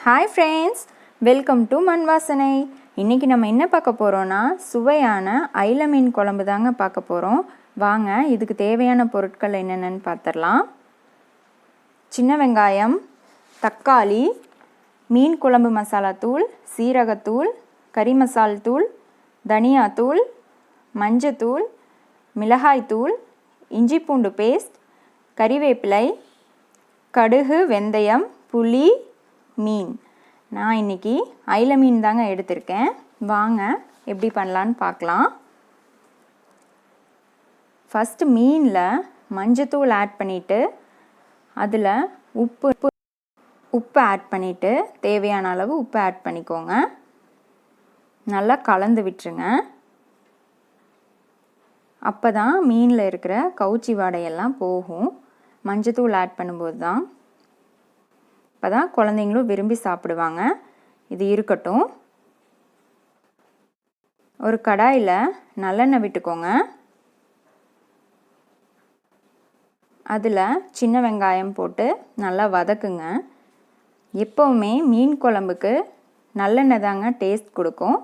Hi friends welcome to மண் வாசனை இன்றைக்கி நம்ம என்ன பார்க்க போகிறோன்னா சுவையான ஐல மீன் குழம்பு தாங்க பார்க்க போகிறோம் வாங்க இதுக்கு தேவையான பொருட்கள் என்னென்னு பார்த்துடலாம். சின்ன வெங்காயம் தக்காளி மீன் குழம்பு மசாலா தூள் சீரகத்தூள் கறி மசால் தூள் தனியாத்தூள் மஞ்சத்தூள் மிளகாய்த்தூள் இஞ்சி பூண்டு பேஸ்ட் கறிவேப்பிலை கடுகு வெந்தயம் புளி மீன். நான் இன்றைக்கி ஐல மீன் தாங்க எடுத்திருக்கேன். வாங்க எப்படி பண்ணலான்னு பார்க்கலாம். ஃபஸ்ட்டு மீனில் மஞ்சத்தூள் ஆட் பண்ணிவிட்டு அதில் உப்பு உப்பு ஆட் பண்ணிவிட்டு தேவையான அளவு உப்பு ஆட் பண்ணிக்கோங்க. நல்லா கலந்து விட்டுருங்க. அப்போ தான் மீனில் இருக்கிற கவுச்சி வாடையெல்லாம் போகும். மஞ்சத்தூள் ஆட் பண்ணும்போது தான் அப்போ தான் குழந்தைங்களும் விரும்பி சாப்பிடுவாங்க. இது இருக்கட்டும். ஒரு கடாயில் நல்லெண்ணெய் விட்டுக்கோங்க. அதில் சின்ன வெங்காயம் போட்டு நல்லா வதக்குங்க. எப்போவுமே மீன் குழம்புக்கு நல்லெண்ணெய் தாங்க டேஸ்ட் கொடுக்கும்.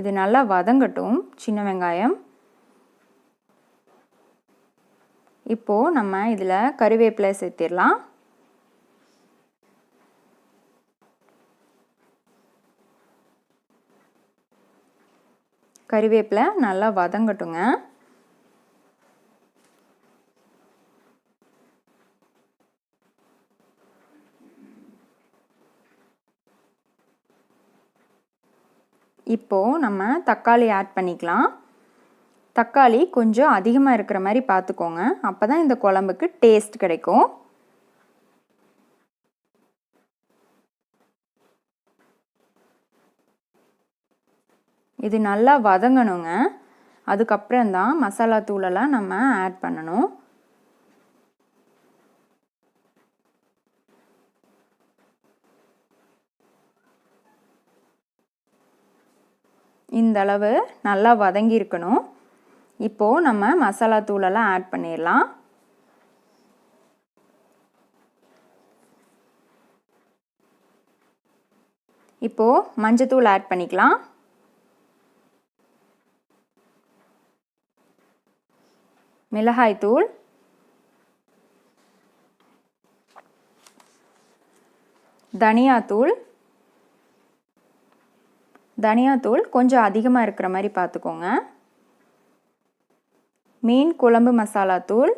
இது நல்லா வதங்கட்டும் சின்ன வெங்காயம். இப்போது நம்ம இதில் கருவேப்பிலை சேர்த்திடலாம். கறிவேப்பிலை நல்லா வதங்கட்டுங்க. இப்போது நம்ம தக்காளி ஆட் பண்ணிக்கலாம். தக்காளி கொஞ்சம் அதிகமாக இருக்கிற மாதிரி பார்த்துக்கோங்க. அப்போ தான் இந்த குழம்புக்கு டேஸ்ட் கிடைக்கும். இது நல்லா வதங்கணுங்க. அதுக்கப்புறம் தான் மசாலா தூளெல்லாம் நம்ம ஆட் பண்ணணும். இந்த அளவு நல்லா வதங்கியிருக்கணும் இப்போது நம்ம மசாலா தூளெல்லாம் ஆட் பண்ணிடலாம். இப்போது மஞ்சத்தூள் ஆட் பண்ணிக்கலாம். மிளகாய்த்தூள் தனியாத்தூள் தனியாத்தூள் கொஞ்சம் அதிகமாக இருக்கிற மாதிரி பார்த்துக்கோங்க. மீன் குழம்பு மசாலா தூள்.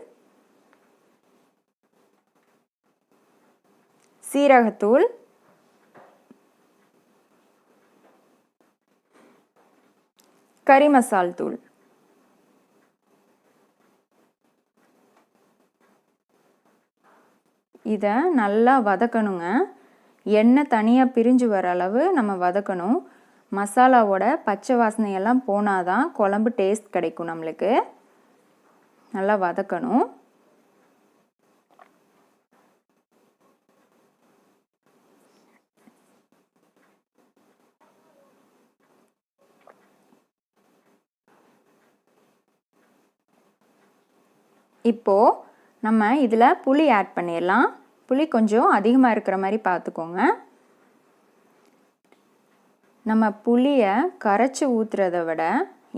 சீரகத்தூள். கறி மசால் தூள். இதை நல்லா வதக்கணுங்க. எண்ணெய் தனியாக பிரிஞ்சு வர அளவு நம்ம வதக்கணும். மசாலாவோட பச்சை வாசனையெல்லாம் போனால் தான் குழம்பு டேஸ்ட் கிடைக்கும் நம்மளுக்கு. நல்லா வதக்கணும். இப்போது நம்ம இதில் புளி ஆட் பண்ணிடலாம். புளி கொஞ்சம் அதிகமாக இருக்கிற மாதிரி பார்த்துக்கோங்க. நம்ம புளியை கரைச்சி ஊற்றுறத விட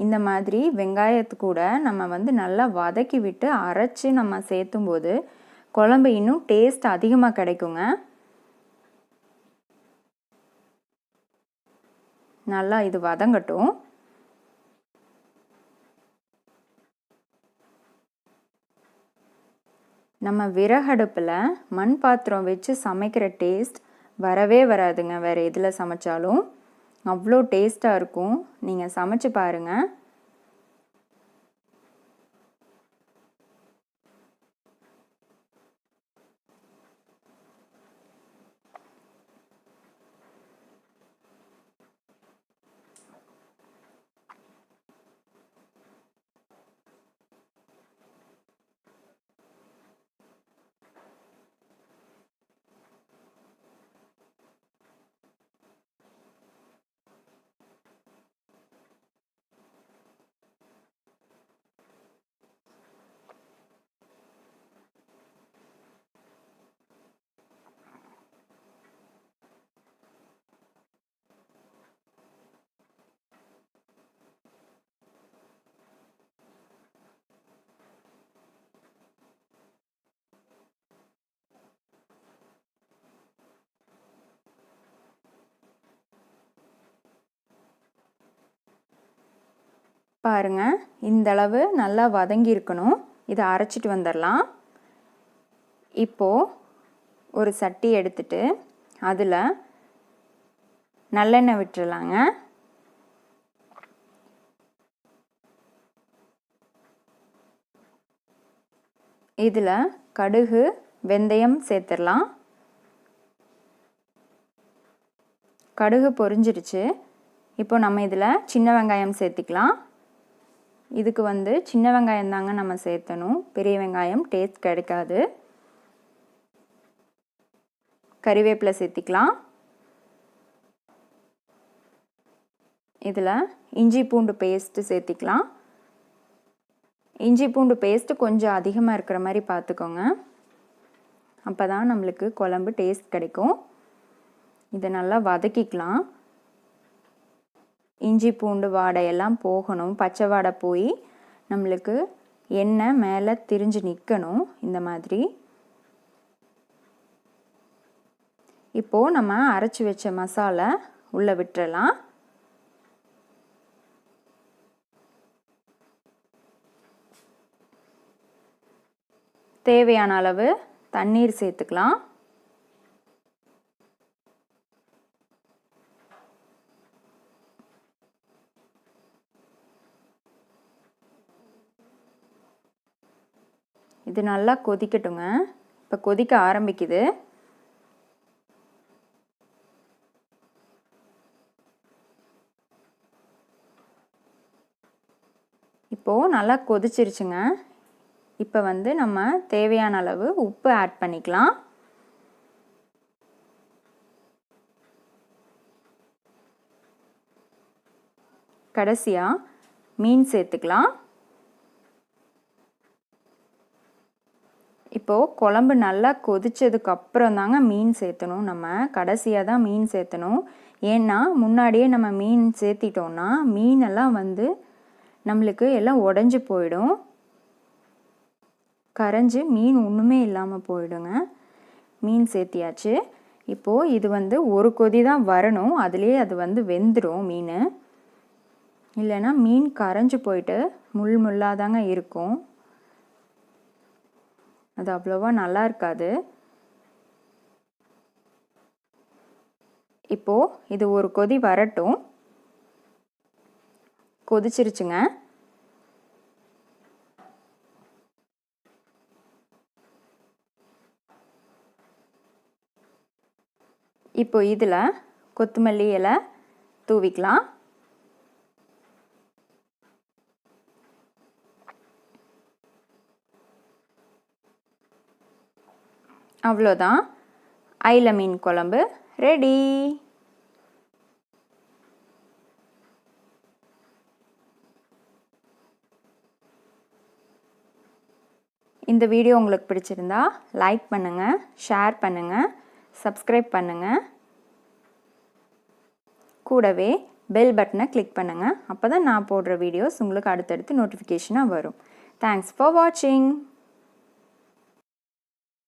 இந்த மாதிரி வெங்காயத்து கூட நம்ம வந்து நல்லா வதக்கி விட்டு அரைச்சி நம்ம சேர்த்தும் போது குழம்பு இன்னும் டேஸ்ட் அதிகமாக கிடைக்குங்க. நல்லா இது வதங்கட்டும். நம்ம விறகடுப்பில் மண் பாத்திரம் வச்சு சமைக்கிற டேஸ்ட் வரவே வராதுங்க. வேறு எதில் சமைச்சாலும். அவ்வளோ டேஸ்ட்டாக இருக்கும். நீங்கள் சமைச்சு பாருங்கள் பாருங்கள் இந்த அளவு நல்லா வதங்கி இருக்கணும். இதை அரைச்சிட்டு வந்துடலாம். இப்போது ஒரு சட்டி எடுத்துட்டு அதில் நல்லெண்ணெய் விட்டுறலாங்க. இதில் கடுகு வெந்தயம் சேர்த்துடலாம். கடுகு பொரிஞ்சிருச்சு இப்போ நம்ம இதில் சின்ன வெங்காயம் சேர்த்திக்கலாம். இதுக்கு வந்து சின்ன வெங்காயம் தாங்க நம்ம சேர்த்தணும். பெரிய வெங்காயம் டேஸ்ட் கிடைக்காது. கறிவேப்பிலை சேர்த்திக்கலாம். இதில் இஞ்சி பூண்டு பேஸ்ட்டு சேர்த்திக்கலாம். இஞ்சி பூண்டு பேஸ்ட்டு கொஞ்சம் அதிகமாக இருக்கிற மாதிரி பார்த்துக்கோங்க. அப்போ தான் நம்மளுக்கு குழம்பு டேஸ்ட் கிடைக்கும். இதை நல்லா வதக்கிக்கலாம். இஞ்சி பூண்டு வாடையெல்லாம் போகணும். பச்சை வாடை போய் நம்மளுக்கு எண்ணெய் மேலே திரிஞ்சு நிற்கணும் இந்த மாதிரி. இப்போது நம்ம அரைச்சி வச்ச மசாலா உள்ளே விட்டுறலாம். தேவையான அளவு தண்ணீர் சேர்த்துக்கலாம். இது நல்லா கொதிக்கட்டுங்க. இப்போ கொதிக்க ஆரம்பிக்குது. இப்போது நல்லா கொதிச்சிருச்சுங்க. இப்போ வந்து நம்ம தேவையான அளவு உப்பு ஆட் பண்ணிக்கலாம். கடைசியாக மீன் சேர்த்துக்கலாம். இப்போது குழம்பு நல்லா கொதித்ததுக்கு அப்புறம் தாங்க மீன் சேர்த்தணும். நம்ம கடைசியாக தான் மீன் சேர்த்தணும். ஏன்னா முன்னாடியே நம்ம மீன் சேர்த்திட்டோன்னா மீனெல்லாம் வந்து நம்மளுக்கு எல்லாம் உடஞ்சி போயிடும். கரைஞ்சி மீன் ஒன்றுமே இல்லாமல் போயிடுங்க. மீன் சேர்த்தியாச்சு. இப்போது இது வந்து ஒரு கொதி தான் வரணும். அதுலேயே அது வந்து வெந்துடும் மீன். இல்லைன்னா மீன் கரைஞ்சி போயிட்டு முள் முள்ளாதாங்க இருக்கும். அது அவ்வளோவா நல்லா இருக்காது. இப்போது இது ஒரு கொதி வரட்டும். கொதிச்சிருச்சுங்க. இப்போ இதில் கொத்தமல்லி இலை தூவிக்கலாம். அவ்வளோதான். ஐல மீன் குழம்பு ரெடி. இந்த வீடியோ உங்களுக்கு பிடிச்சிருந்தா லைக் பண்ணுங்கள் ஷேர் பண்ணுங்கள் சப்ஸ்கிரைப் பண்ணுங்கள் கூடவே பெல் பட்டனை கிளிக் பண்ணுங்கள் அப்போ தான் நான் போடுற வீடியோஸ் உங்களுக்கு அடுத்தடுத்து நோட்டிஃபிகேஷனாக வரும். தேங்க்ஸ் ஃபார் வாட்சிங்